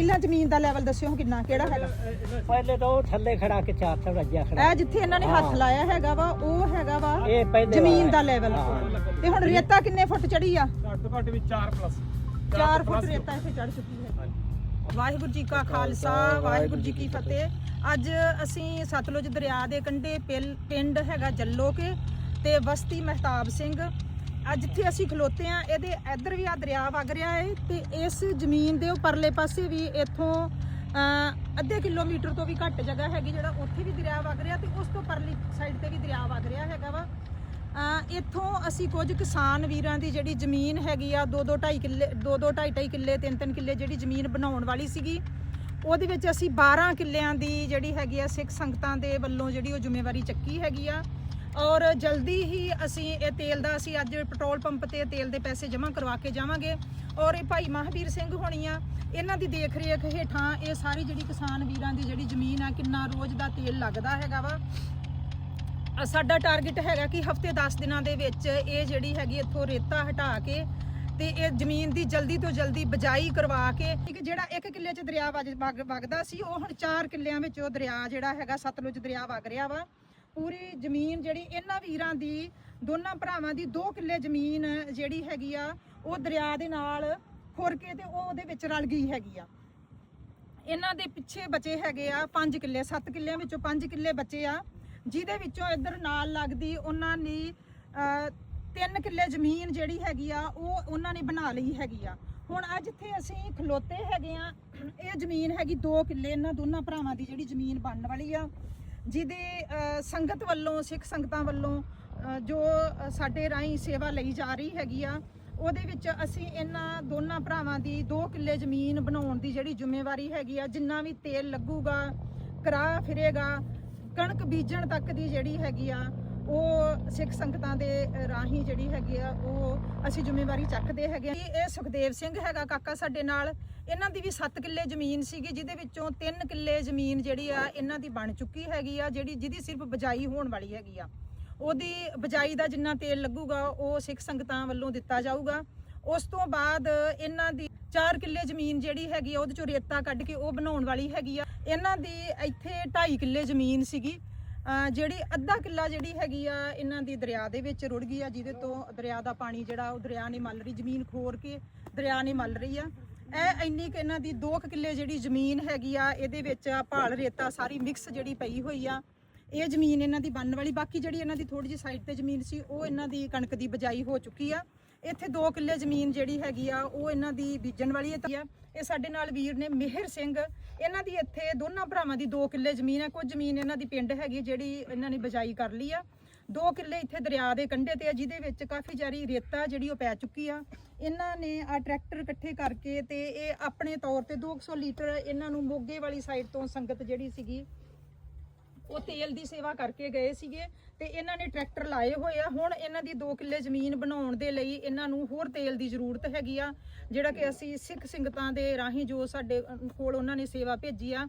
ਦਾ level ਦੱਸਿਓ ਕਿੰਨਾ ਕਿਹੜਾ ਹੈਗਾ? ਪਹਿਲੇ ਤਾਂ ਉਹ ਥੱਲੇ ਖੜਾ ਕੇ 400 ਰੱਜਿਆ ਖੜਾ। ਇਹ ਜਿੱਥੇ ਇਹਨਾਂ ਨੇ ਹੱਥ ਲਾਇਆ ਹੈਗਾ ਵਾ ਉਹ ਹੈਗਾ ਵਾ ਇਹ ਪਹਿਲੇ ਜ਼ਮੀਨ ਦਾ ਵਾਲਾ। ਲੈਵਲ। ਤੇ ਹੁਣ ਰੇਤਾ ਕਿੰਨੇ ਫੁੱਟ ਚੜੀ ਆ? ਘੱਟ ਤੋਂ ਘੱਟ ਵੀ 4 ਪਲੱਸ 4 ਫੁੱਟ ਰੇਤਾ ਇੱਥੇ ਚੜ ਚੁੱਕੀ ਹੈ। ਵਾਹਿਗੁਰੂ ਜੀ ਕਾ ਖਾਲਸਾ ਵਾਹਿਗੁਰੂ ਜੀ ਕੀ ਫਤਿਹ। ਅੱਜ ਅਸੀਂ ਸਤਲੁਜ ਦਰਿਆ ਦੇ ਕੰਢੇ ਪਿੰਡ ਹੈਗਾ ਜੱਲੋ ਕੇ ਤੇ ਬਸਤੀ ਮਹਿਤਾਬ ਸਿੰਘ। ਅੱਜ ਜਿੱਥੇ ਅਸੀਂ ਖਲੋਤੇ ਆ ਇਹਦੇ ਇੱਧਰ ਵੀ ਆ ਦਰਿਆ ਵਗ ਰਿਹਾ ਹੈ ਤੇ ਇਸ ਜ਼ਮੀਨ ਦੇ ਉੱਪਰਲੇ ਪਾਸੇ ਵੀ ਇੱਥੋਂ ਅੱਧੇ ਕਿਲੋਮੀਟਰ ਤੋਂ ਵੀ ਘੱਟ ਜਗ੍ਹਾ ਹੈਗੀ ਜਿਹੜਾ ਉੱਥੇ ਵੀ ਦਰਿਆ ਵਗ ਰਿਹਾ ਤੇ ਉਸ ਤੋਂ ਪਰਲੀ ਸਾਈਡ ਤੇ ਵੀ ਦਰਿਆ ਵਗ ਰਿਹਾ ਹੈਗਾ ਵਾ। ਇੱਥੋਂ ਅਸੀਂ ਕੁਝ ਕਿਸਾਨ ਵੀਰਾਂ ਦੀ ਜਿਹੜੀ ਜ਼ਮੀਨ ਹੈਗੀ ਆ 2 2 2.5 ਕਿੱਲੇ 2 2 2.5 2.5 ਕਿੱਲੇ 3 3 ਕਿੱਲੇ ਜਿਹੜੀ ਜ਼ਮੀਨ ਬਣਾਉਣ ਵਾਲੀ ਸੀਗੀ, ਉਹਦੇ ਵਿੱਚ ਅਸੀਂ 12 ਕਿੱਲਿਆਂ ਦੀ ਜਿਹੜੀ ਹੈਗੀ ਆ ਸਿੱਖ ਸੰਗਤਾਂ ਦੇ ਵੱਲੋਂ ਜਿਹੜੀ ਉਹ ਜ਼ਿੰਮੇਵਾਰੀ ਚੱਕੀ ਹੈਗੀ ਆ। ਔਰ ਜਲਦੀ ਹੀ ਅਸੀਂ ਇਹ ਤੇਲ ਦਾ, ਅਸੀਂ ਅੱਜ ਪੈਟਰੋਲ ਪੰਪ ਤੇ ਤੇਲ ਦੇ ਪੈਸੇ ਜਮ੍ਹਾਂ ਕਰਵਾ ਕੇ ਜਾਵਾਂਗੇ। ਔਰ ਇਹ ਭਾਈ ਮਹਾਵੀਰ ਸਿੰਘ ਹੋਣੀ ਆ, ਇਹਨਾਂ ਦੀ ਦੇਖ ਰੇਖ ਹੇਠਾਂ ਇਹ ਸਾਰੀ ਜਿਹੜੀ ਕਿਸਾਨ ਵੀਰਾਂ ਦੀ ਜਿਹੜੀ ਜ਼ਮੀਨ ਆ, ਕਿੰਨਾ ਰੋਜ਼ ਦਾ ਤੇਲ ਲੱਗਦਾ ਹੈਗਾ ਵਾ। ਸਾਡਾ ਟਾਰਗੇਟ ਹੈਗਾ ਕਿ ਹਫ਼ਤੇ 10 ਦਿਨਾਂ ਦੇ ਵਿੱਚ ਇਹ ਜਿਹੜੀ ਹੈਗੀ ਇੱਥੋਂ ਰੇਤਾ ਹਟਾ ਕੇ ਤੇ ਇਹ ਜ਼ਮੀਨ ਦੀ ਜਲਦੀ ਤੋਂ ਜਲਦੀ ਬਜਾਈ ਕਰਵਾ ਕੇ ਕਿ ਜਿਹੜਾ ਇੱਕ ਕਿੱਲੇ 'ਚ ਦਰਿਆ ਵਗ- ਵਗ- ਵਗਦਾ ਸੀ, ਉਹ ਹੁਣ 4 ਕਿੱਲਿਆਂ ਵਿੱਚ ਉਹ ਦਰਿਆ ਜਿਹੜਾ ਹੈਗਾ, ਸਤਲੁਜ ਦਰਿਆ ਵਗ ਰਿਹਾ ਵਾ। ਪੂਰੀ ਜ਼ਮੀਨ ਜਿਹੜੀ ਇਹਨਾਂ ਵੀਰਾਂ ਦੀ, ਦੋਨਾਂ ਭਰਾਵਾਂ ਦੀ 2 ਕਿੱਲੇ ਜ਼ਮੀਨ ਜਿਹੜੀ ਹੈਗੀ ਆ, ਉਹ ਦਰਿਆ ਦੇ ਨਾਲ ਖੁਰ ਕੇ ਤੇ ਉਹ ਉਹਦੇ ਵਿੱਚ ਰਲ ਗਈ ਹੈਗੀ ਆ। ਇਹਨਾਂ ਦੇ ਪਿੱਛੇ ਬਚੇ ਹੈਗੇ ਆ 5 ਕਿੱਲੇ 7 ਕਿੱਲਿਆਂ ਵਿੱਚੋਂ 5 ਕਿੱਲੇ ਬਚੇ ਆ। ਜਿਹਦੇ ਵਿੱਚੋਂ ਇੱਧਰ ਨਾਲ ਲੱਗਦੀ ਉਹਨਾਂ ਨੇ 3 ਕਿੱਲੇ ਜ਼ਮੀਨ ਜਿਹੜੀ ਹੈਗੀ ਆ, ਉਹ ਉਹਨਾਂ ਨੇ ਬਣਾ ਲਈ ਹੈਗੀ ਆ। ਹੁਣ ਅੱਜ ਜਿੱਥੇ ਅਸੀਂ ਖਲੋਤੇ ਹੈਗੇ ਆ, ਇਹ ਜ਼ਮੀਨ ਹੈਗੀ 2 ਕਿੱਲੇ, ਇਹਨਾਂ ਦੋਨਾਂ ਭਰਾਵਾਂ ਦੀ ਜਿਹੜੀ ਜ਼ਮੀਨ ਬਣਨ ਵਾਲੀ ਆ। ਜਿਹਦੇ ਸੰਗਤ ਵੱਲੋਂ, ਸਿੱਖ ਸੰਗਤਾਂ ਵੱਲੋਂ ਜੋ ਸਾਡੇ ਰਾਹੀਂ ਸੇਵਾ ਲਈ ਜਾ ਰਹੀ ਹੈਗੀ ਆ, ਉਹਦੇ ਵਿੱਚ ਅਸੀਂ ਇਹਨਾਂ ਦੋਨਾਂ ਭਰਾਵਾਂ ਦੀ 2 ਕਿੱਲੇ ਜ਼ਮੀਨ ਬਣਾਉਣ ਦੀ ਜਿਹੜੀ ਜ਼ਿੰਮੇਵਾਰੀ ਹੈਗੀ ਆ, ਜਿੰਨਾ ਵੀ ਤੇਲ ਲੱਗੂਗਾ ਕਰਾ ਫਿਰੇਗਾ, ਕਣਕ ਬੀਜਣ ਤੱਕ ਦੀ ਜਿਹੜੀ ਹੈਗੀ ਆ ਉਹ ਸਿੱਖ ਸੰਗਤਾਂ ਦੇ ਰਾਹੀਂ ਜਿਹੜੀ ਹੈਗੀ ਆ, ਉਹ ਅਸੀਂ ਜ਼ਿੰਮੇਵਾਰੀ ਚੱਕਦੇ ਹੈਗੇ ਆ। ਇਹ ਸੁਖਦੇਵ ਸਿੰਘ ਹੈਗਾ ਕਾਕਾ ਸਾਡੇ ਨਾਲ। ਇਹਨਾਂ ਦੀ ਵੀ 7 ਕਿੱਲੇ ਜ਼ਮੀਨ ਸੀਗੀ, ਜਿਹਦੇ ਵਿੱਚੋਂ 3 ਕਿੱਲੇ ਜ਼ਮੀਨ ਜਿਹੜੀ ਆ, ਇਹਨਾਂ ਦੀ ਬਣ ਚੁੱਕੀ ਹੈਗੀ ਆ, ਜਿਹੜੀ ਜਿਹਦੀ ਸਿਰਫ ਬਜਾਈ ਹੋਣ ਵਾਲੀ ਹੈਗੀ ਆ। ਉਹਦੀ ਬਜਾਈ ਦਾ ਜਿੰਨਾ ਤੇਲ ਲੱਗੂਗਾ, ਉਹ ਸਿੱਖ ਸੰਗਤਾਂ ਵੱਲੋਂ ਦਿੱਤਾ ਜਾਊਗਾ। ਉਸ ਤੋਂ ਬਾਅਦ ਇਹਨਾਂ ਦੀ 4 ਕਿੱਲੇ ਜ਼ਮੀਨ ਜਿਹੜੀ ਹੈਗੀ ਆ, ਉਹਦੇ ਚੋਂ ਰੇਤਾ ਕੱਢ ਕੇ ਉਹ ਬਣਾਉਣ ਵਾਲੀ ਹੈਗੀ ਆ। ਇਹਨਾਂ ਦੀ ਇੱਥੇ 2.5 ਕਿੱਲੇ ਜ਼ਮੀਨ ਸੀਗੀ। ਜਿਹੜੀ ਅੱਧਾ ਕਿੱਲਾ ਜਿਹੜੀ ਹੈਗੀ ਆ ਇਹਨਾਂ ਦੀ ਦਰਿਆ ਦੇ ਵਿੱਚ ਰੁੜ ਗਈ ਆ, ਜਿਹਦੇ ਤੋਂ ਦਰਿਆ ਦਾ ਪਾਣੀ ਜਿਹੜਾ ਉਹ ਦਰਿਆ ਨੇ ਮੱਲ ਰਹੀ, ਜ਼ਮੀਨ ਖੋਰ ਕੇ ਦਰਿਆ ਨੇ ਮੱਲ ਰਹੀ ਆ। ਇਹ ਇੰਨੀ ਕਿ ਇਹਨਾਂ ਦੀ 2 ਕਿੱਲੇ ਜਿਹੜੀ ਜ਼ਮੀਨ ਹੈਗੀ ਆ, ਇਹਦੇ ਵਿੱਚ ਭਾਲ ਰੇਤਾ ਸਾਰੀ ਮਿਕਸ ਜਿਹੜੀ ਪਈ ਹੋਈ ਆ। ਇਹ ਜ਼ਮੀਨ ਇਹਨਾਂ ਦੀ ਬੰਨ ਵਾਲੀ, ਬਾਕੀ ਜਿਹੜੀ ਇਹਨਾਂ ਦੀ ਥੋੜੀ ਜਿਹੀ ਸਾਈਡ ਤੇ ਜ਼ਮੀਨ ਸੀ, ਉਹ ਇਹਨਾਂ ਦੀ ਕਣਕ ਦੀ ਬਜਾਈ ਹੋ ਚੁੱਕੀ ਆ। ਇੱਥੇ 2 ਕਿੱਲੇ ਜ਼ਮੀਨ ਜਿਹੜੀ ਹੈਗੀ ਆ, ਉਹ ਇਹਨਾਂ ਦੀ ਬੀਜਣ ਵਾਲੀ ਹੈ ਇਹ ਸਾਡੇ ਨਾਲ ਵੀਰ ਨੇ ਮਿਹਰ ਸਿੰਘ। ਇਹਨਾਂ ਦੀ ਇੱਥੇ ਦੋਨਾਂ ਭਰਾਵਾਂ ਦੀ 2 ਕਿੱਲੇ ਜ਼ਮੀਨ ਹੈ। ਕੁਝ ਜ਼ਮੀਨ ਇਹਨਾਂ ਦੀ ਪਿੰਡ ਹੈਗੀ, ਜਿਹੜੀ ਇਹਨਾਂ ਨੇ ਬਜਾਈ ਕਰ ਲਈ ਆ। 2 ਕਿੱਲੇ ਇੱਥੇ ਦਰਿਆ ਦੇ ਕੰਢੇ ਤੇ ਆ, ਜਿਹਦੇ ਵਿੱਚ ਕਾਫੀ ਜਾਰੀ ਰੇਤਾ ਜਿਹੜੀ ਉਹ ਪੈ ਚੁੱਕੀ ਆ। ਇਹਨਾਂ ਨੇ ਆ ਟਰੈਕਟਰ ਇਕੱਠੇ ਕਰਕੇ ਤੇ ਇਹ ਆਪਣੇ ਤੌਰ ਤੇ 200 ਲੀਟਰ ਇਹਨਾਂ ਨੂੰ ਮੋਗੇ ਵਾਲੀ ਸਾਈਡ ਤੋਂ ਸੰਗਤ ਜਿਹੜੀ ਸੀਗੀ ਉਹ ਤੇਲ ਦੀ ਸੇਵਾ ਕਰਕੇ ਗਏ ਸੀਗੇ ਤੇ ਇਹਨਾਂ ਨੇ ਟਰੈਕਟਰ ਲਾਏ ਹੋਏ ਆ। ਹੁਣ ਇਹਨਾਂ ਦੀ 2 ਕਿੱਲੇ ਜ਼ਮੀਨ ਬਣਾਉਣ ਦੇ ਲਈ ਇਹਨਾਂ ਨੂੰ ਹੋਰ ਤੇਲ ਦੀ ਜ਼ਰੂਰਤ ਹੈਗੀ ਆ, ਜਿਹੜਾ ਕਿ ਅਸੀਂ ਸਿੱਖ ਸੰਗਤਾਂ ਦੇ ਰਾਹੀਂ ਜੋ ਸਾਡੇ ਕੋਲ ਉਹਨਾਂ ਨੇ ਸੇਵਾ ਭੇਜੀ ਆ।